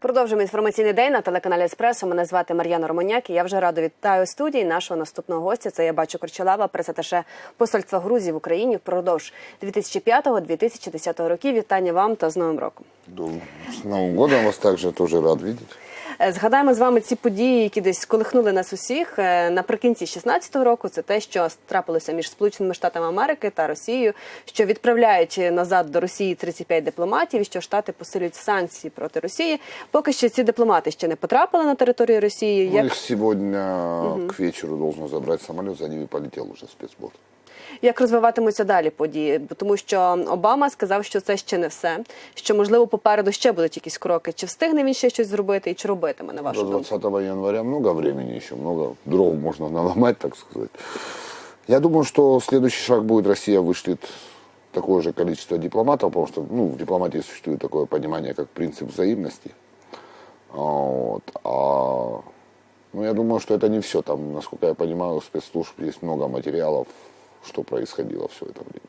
Продовжуємо інформаційний день на телеканалі Еспресо. Мене звати Мар'яна Романяк. і Я вже радо вітаю студії нашого наступного гостя. Це я бачу Корчалава, пресаташе посольства Грузії в Україні впродовж 2005-2010 років. Вітання вам та з Новим роком. З Новим годом вас також дуже рад видеть. Е, Згадаємо з вами ці події, які десь сколихнули нас усіх Е, наприкінці 16-го року. Це те, що трапилося між Сполученими Штатами Америки та Росією, що відправляють назад до Росії 35 дипломатів, і що штати посилюють санкції проти Росії. Поки що ці дипломати ще не потрапили на територію Росії. Ну, Як их сегодня к вечеру должен забрать самолет, за ними полетел уже спецбот. Як розвиватимуться далі події? Тому що Обама сказав, що це ще не все. Що можливо попереду ще будуть якісь кроки. Чи встигне він ще щось зробити, і чи робитиме на вашу До думку? 20 января много времени еще, много дров можно наломать, так сказать. Я думаю, что следующий шаг будет Россия вышлет такое же количество дипломатов, потому что ну, в дипломатии существует такое понимание, как принцип взаимности. Вот. А, ну, я думаю, что это не все. Там, насколько я понимаю, у спецслужб есть много материалов, что происходило все это время.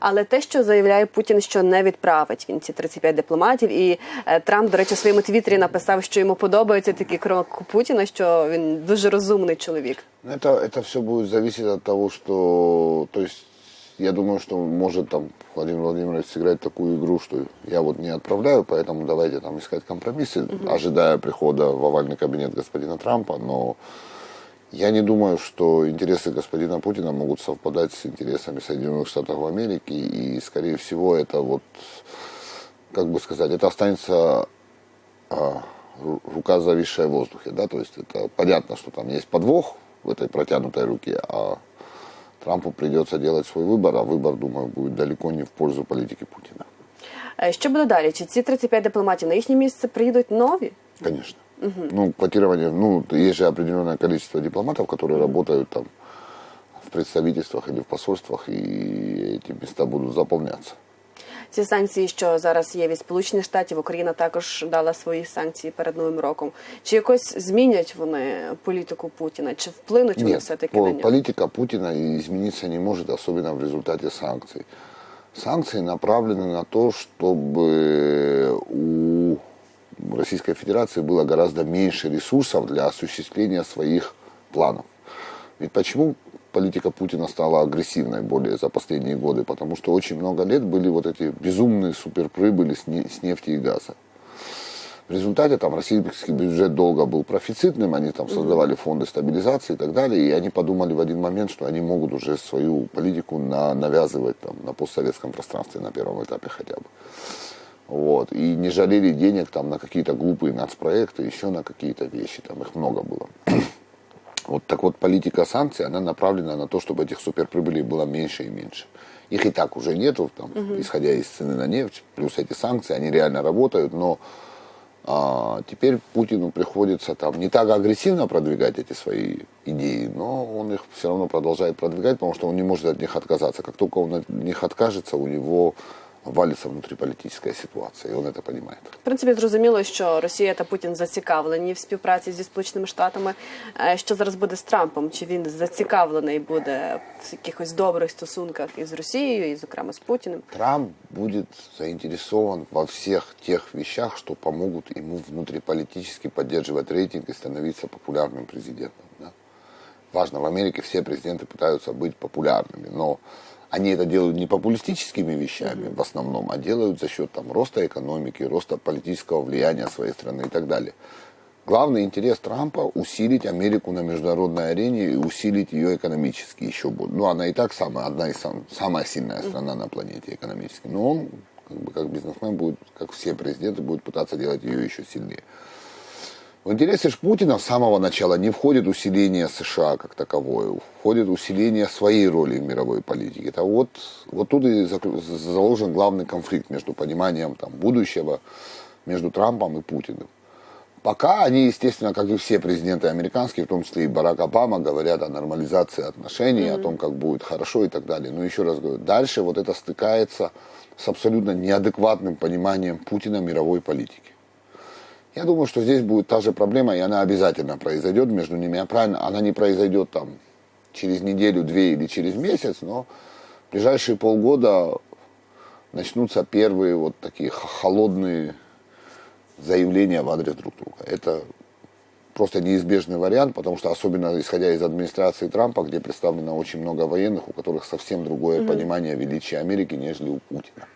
Але те, що заявляє Путін, що не відправить він ці 35 дипломатів, і е, Трамп, до речі, в своєму твіттері написав, що йому подобається такий крок Путіна, що він дуже розумний чоловік. Ну, Это, это все будет зависеть от того, что, то есть, я думаю, что может там Владимир Владимирович сыграть такую игру, что я вот не отправляю, поэтому давайте там искать компромиссы, ожидая прихода в овальный кабинет господина Трампа, но я не думаю, что интересы господина Путина могут совпадать с интересами Соединенных Штатов Америки, и, скорее всего, это вот, как бы сказать, это останется а, ру- рука, зависшая в воздухе, да, то есть это понятно, что там есть подвох в этой протянутой руке, а Трампу придется делать свой выбор, а выбор, думаю, будет далеко не в пользу политики Путина. Е, Що буде далі? Чи ці 35 дипломатів на їхнє місце приїдуть нові? Конечно. Ну, квотирование, ну, есть же определенное количество дипломатов, которые работают там в представительствах или в посольствах, и эти места будут заполняться. Ці санкції, що зараз є від Сполучених Штатів, Україна також дала свої санкції перед новим роком. Чи якось змінять вони політику Путіна? Чи вплинуть вони Нет, все таки по- на нього? политика Путина измениться не может, особенно в результате санкций. Санкции направлены на то, чтобы у Российской Федерации было гораздо меньше ресурсов для осуществления своих планов. Ведь почему политика Путина стала агрессивной более за последние годы? Потому что очень много лет были вот эти безумные суперприбыли с, не- с нефти и газа. В результате там российский бюджет долго был профицитным, они там создавали фонды стабилизации и так далее, и они подумали в один момент, что они могут уже свою политику на, навязывать там, на постсоветском пространстве на первом этапе хотя бы. Вот. И не жалели денег там на какие-то глупые нацпроекты, еще на какие-то вещи, там их много было. Вот так вот политика санкций, она направлена на то, чтобы этих суперприбылей было меньше и меньше. Их и так уже нету, там, исходя из цены на нефть, плюс эти санкции, они реально работают, но а, теперь Путину приходится там не так агрессивно продвигать эти свои идеи, но он их все равно продолжает продвигать, потому что он не может от них отказаться. Как только он от них откажется, у него валится внутриполитическая ситуация, и он это понимает. В принципі, зрозуміло, що Росія та Путін зацікавлені в співпраці зі Сполученими Штатами. Е, Що зараз буде з Трампом? Чи він зацікавлений буде в якихось добрих стосунках із Росією, і, зокрема, з Путіним? Трамп будет заинтересован во всех тех вещах, что помогут ему внутриполитически поддерживать рейтинг и становиться популярным президентом. да. Важно, в Америке все президенты пытаются быть популярными, но они это делают не популистическими вещами в основном, а делают за счет там, роста экономики, роста политического влияния своей страны и так далее. Главный интерес Трампа – усилить Америку на международной арене и усилить ее экономически еще больше. Ну, она и так самая, одна из сам, самая сильная страна на планете экономически. Но он, как, бы, как бизнесмен, будет, как все президенты, будет пытаться делать ее еще сильнее. В интересы ж Путина с самого начала не входит усиление США как таковое, входит усиление своей роли в мировой политике. Это вот, вот тут и заложен главный конфликт между пониманием там, будущего между Трампом и Путиным. Пока они, естественно, как и все президенты американские, в том числе и Барак Обама, говорят о нормализации отношений, о том, как будет хорошо и так далее. Но еще раз говорю, дальше вот это стыкается с абсолютно неадекватным пониманием Путина мировой политики. Я думаю, что здесь будет та же проблема, и она обязательно произойдет между ними. А правильно, она не произойдет там через неделю, две или через месяц, но в ближайшие полгода начнутся первые вот такие холодные заявления в адрес друг друга. Это просто неизбежный вариант, потому что особенно исходя из администрации Трампа, где представлено очень много военных, у которых совсем другое понимание величия Америки, нежели у Путина.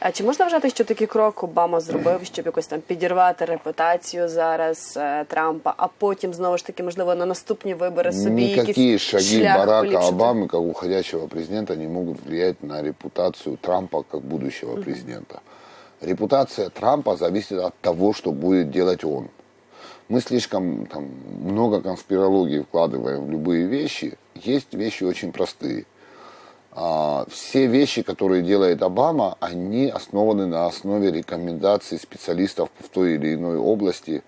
А чи можна вважати, що такий крок Обама зробив, щоб якось там підірвати репутацію зараз е, Трампа, а потім знову ж таки, можливо, на наступні вибори собі Никакие якийсь шаги шлях Барака поліпшити? Обамы, как уходящего президента, не могут влиять на репутацию Трампа как будущего президента. Репутация Трампа зависит от того, что будет делать он. Мы слишком там, много конспирологии вкладываем в любые вещи. Есть вещи очень простые. а, все вещи, которые делает Обама, они основаны на основе рекомендаций специалистов в той или иной области,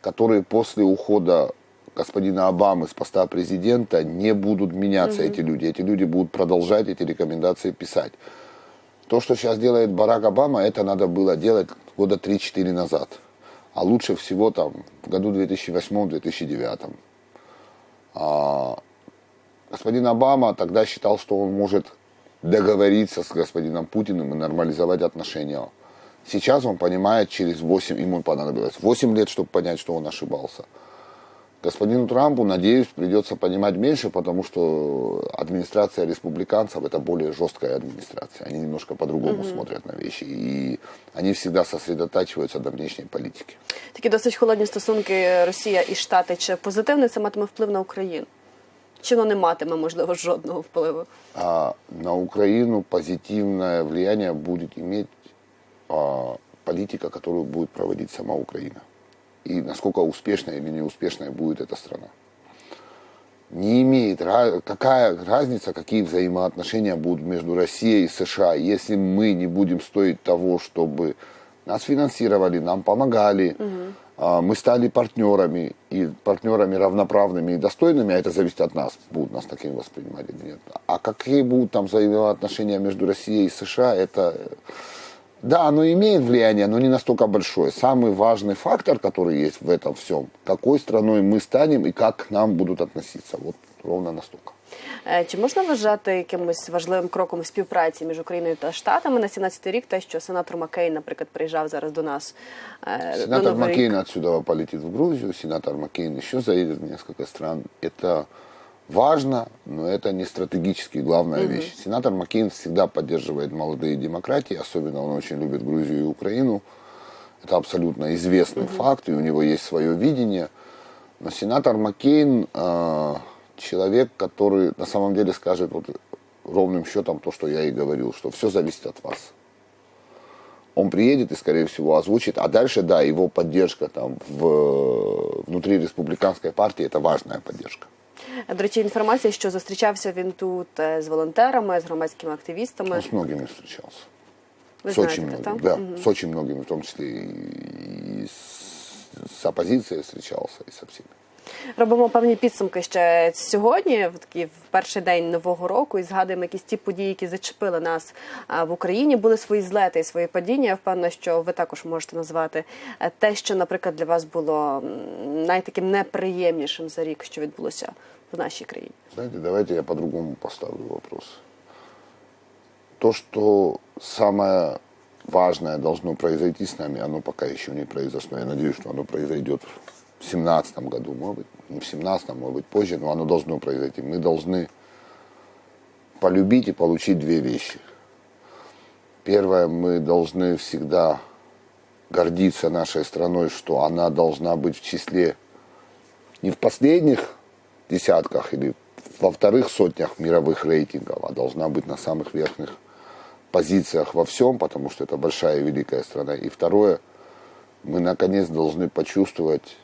которые после ухода господина Обамы с поста президента не будут меняться эти люди. Эти люди будут продолжать эти рекомендации писать. То, что сейчас делает Барак Обама, это надо было делать года 3-4 назад. А лучше всего там в году 2008-2009. А, господин Обама тогда считал, что он может договориться с господином Путиным и нормализовать отношения. Сейчас он понимает, через 8, ему понадобилось 8 лет, чтобы понять, что он ошибался. Господину Трампу, надеюсь, придется понимать меньше, потому что администрация республиканцев это более жесткая администрация. Они немножко по-другому смотрят на вещи. И они всегда сосредотачиваются на внешней политике. Такі досить холодні стосунки Росія і Штати. Чи позитивний це матиме вплив на Україну? Чи воно не матиме, можливо, жодного впливу? А на Украину позитивное влияние будет иметь а, политика, которую будет проводить сама Украина. И насколько успешной или неуспешной будет эта страна. Не имеет какая разница, какие взаимоотношения будут между Россией и США, если мы не будем стоить того, чтобы нас финансировали, нам помогали, а, мы стали партнерами, и партнерами равноправными и достойными, а это зависит от нас, будут нас такими воспринимать или нет. А какие будут там взаимоотношения между Россией и США, это... Да, оно имеет влияние, но не настолько большое. Самый важный фактор, который есть в этом всем, какой страной мы станем и как к нам будут относиться. Вот ровно настолько. Е, Чи можна вважати якимось важливим кроком співпраці між Україною та Штатами на 17-й рік те, що сенатор Маккейн, наприклад, приїжджав зараз до нас е, на Сенатор Новий рік? Маккейн отсюда полетит в Грузию, сенатор Маккейн еще заедет в несколько стран. Это важно, но это не стратегически главная вещь. Сенатор Маккейн всегда поддерживает молодые демократии, особенно он очень любит Грузию и Украину. Это абсолютно известный факт, и у него есть свое видение. Но сенатор Маккейн э, человек, который на самом деле скажет вот ровным счетом то, что я и говорил, что все зависит от вас он приедет и, скорее всего, озвучит. А дальше, да, его поддержка там в, внутри республиканской партии – это важная поддержка. До речі, інформація, що зустрічався він тут е, з волонтерами, з громадськими активістами. Он с многими встречался. Ви с знаєте, очень многими, так? да, Мгм. с очень многими, в том числе и, и с, с оппозицией встречался, и со всеми. Робимо певні підсумки ще сьогодні, в такий в перший день нового року, і згадуємо якісь ті події, які зачепили нас в Україні. Були свої злети і свої падіння. Я впевнена, що ви також можете назвати Е, те, що, наприклад, для вас було найтаким неприємнішим за рік, що відбулося в нашій країні. Знаете, давайте я по-другому поставлю вопрос. То, что самое важное должно произойти с нами, оно пока еще не произошло. Я надеюсь, что оно произойдет в 2017 году, может быть, не в 2017, может быть, позже, но оно должно произойти. Мы должны полюбить и получить две вещи. Первое, мы должны всегда гордиться нашей страной, что она должна быть в числе не в последних десятках или во вторых сотнях мировых рейтингов, а должна быть на самых верхних позициях во всем, потому что это большая и великая страна. И второе, мы наконец должны почувствовать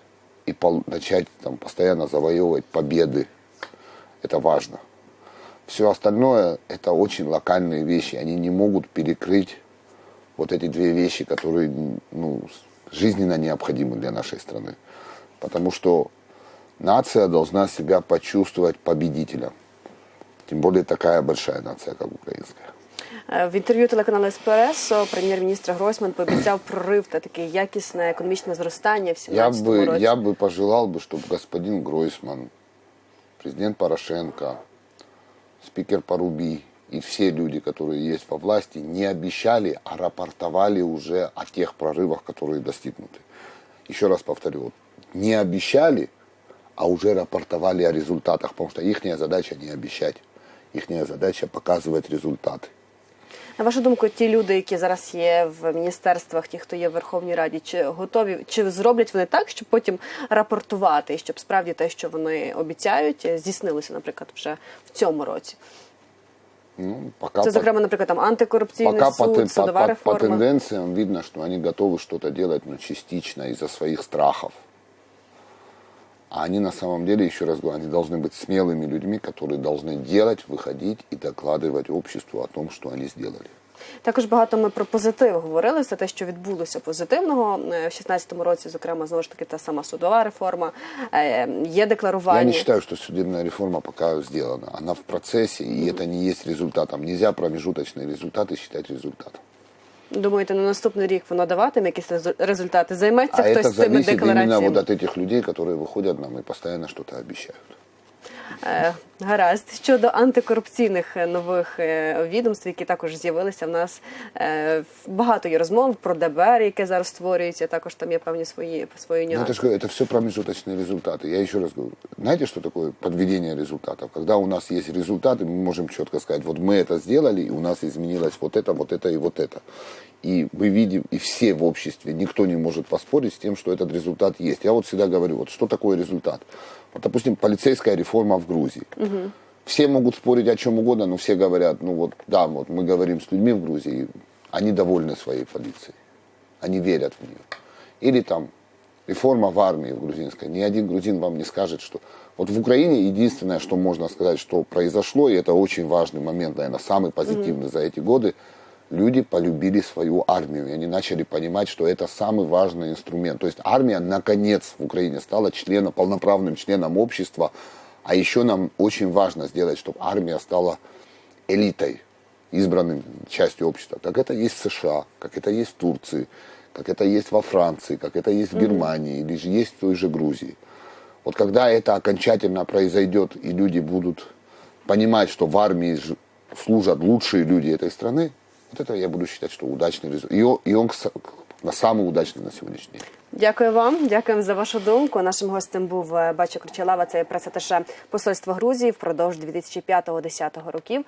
и пол- начать там, постоянно завоевывать победы. Это важно. Все остальное это очень локальные вещи. Они не могут перекрыть вот эти две вещи, которые ну, жизненно необходимы для нашей страны. Потому что нация должна себя почувствовать победителем. Тем более такая большая нация, как украинская. Е, В інтерв'ю телеканалу Еспресо прем'єр-міністр Гройсман пообіцяв прорив та таке якісне економічне зростання в Я 2017 бы, році. я бы пожелал, бы, чтобы господин Гройсман, президент Порошенко, спикер Поруби и все люди, которые есть во власти, не обещали, а рапортовали уже о тех прорывах, которые достигнуты. Еще раз повторю, вот, не обещали, а уже рапортовали о результатах, потому что их задача не обещать, их задача показывать результаты. На вашу думку, ті люди, які зараз є в міністерствах, ті, хто є в Верховній Раді, чи готові, чи зроблять вони так, щоб потім рапортувати, щоб справді те, що вони обіцяють, здійснилося, наприклад, вже в цьому році? Ну, пока Це, зокрема, наприклад, там антикорупційний Пока по, суд, по- судова по- по реформа. тенденциям видно, что они готовы что-то делать, но частично из-за своих страхов. А они на самом деле, еще раз говорю, они должны быть смелыми людьми, которые должны делать, выходить и докладывать обществу о том, что они сделали. Також багато ми про позитив говорили. Все те, що відбулося позитивного е, в 16-му році, зокрема, знову ж таки, та сама судова реформа. Е, Є Я декларування. не считаю, что судебная реформа пока сделана. Она в процессе, и это не есть результатом. Нельзя промежуточные результаты считать результатом. Думаєте, на наступний рік воно даватиме якісь резу- результати? Займеться а это хтось цими зависит именно деклараціями? вот от этих людей, которые выходят нам и постоянно что-то обещают. Е, Гаразд. Щодо антикорупційних е, нових е, відомств, які також з'явилися в нас, е, багато є розмов про ДБР, яке зараз створюється. Також там є певні свої свої Ну, это, нюанси. ж говорю, это все промежуточные результаты. Я еще раз говорю, знаете, что такое подведение результатов? Когда у нас есть результаты, мы можем четко сказать, вот мы это сделали, и у нас изменилось вот это, вот это и вот это. И мы видим, и все в обществе, никто не может поспорить с тем, что этот результат есть. Я вот всегда говорю, вот что такое результат? Вот, допустим, полицейская реформа в Грузии. Все могут спорить о чем угодно, но все говорят, ну вот, да, вот мы говорим с людьми в Грузии, они довольны своей полицией, они верят в нее. Или там реформа в армии в грузинской. Ни один грузин вам не скажет, что... Вот в Украине единственное, что можно сказать, что произошло, и это очень важный момент, наверное, самый позитивный за эти годы, люди полюбили свою армию, и они начали понимать, что это самый важный инструмент. То есть армия, наконец, в Украине стала членом, полноправным членом общества, а еще нам очень важно сделать, чтобы армия стала элитой, избранным частью общества. Как это есть в США, как это есть в Турции, как это есть во Франции, как это есть в Германии или же есть в той же Грузии. Вот когда это окончательно произойдет и люди будут понимать, что в армии служат лучшие люди этой страны, вот это я буду считать, что удачный результат. И он, и он кс- на самый удачный на сегодняшний день. Дякую вам, дякуємо за вашу думку. Нашим гостем був е, Бачо Кричалава, це пресаташа посольства Грузії впродовж 2005-2010 років.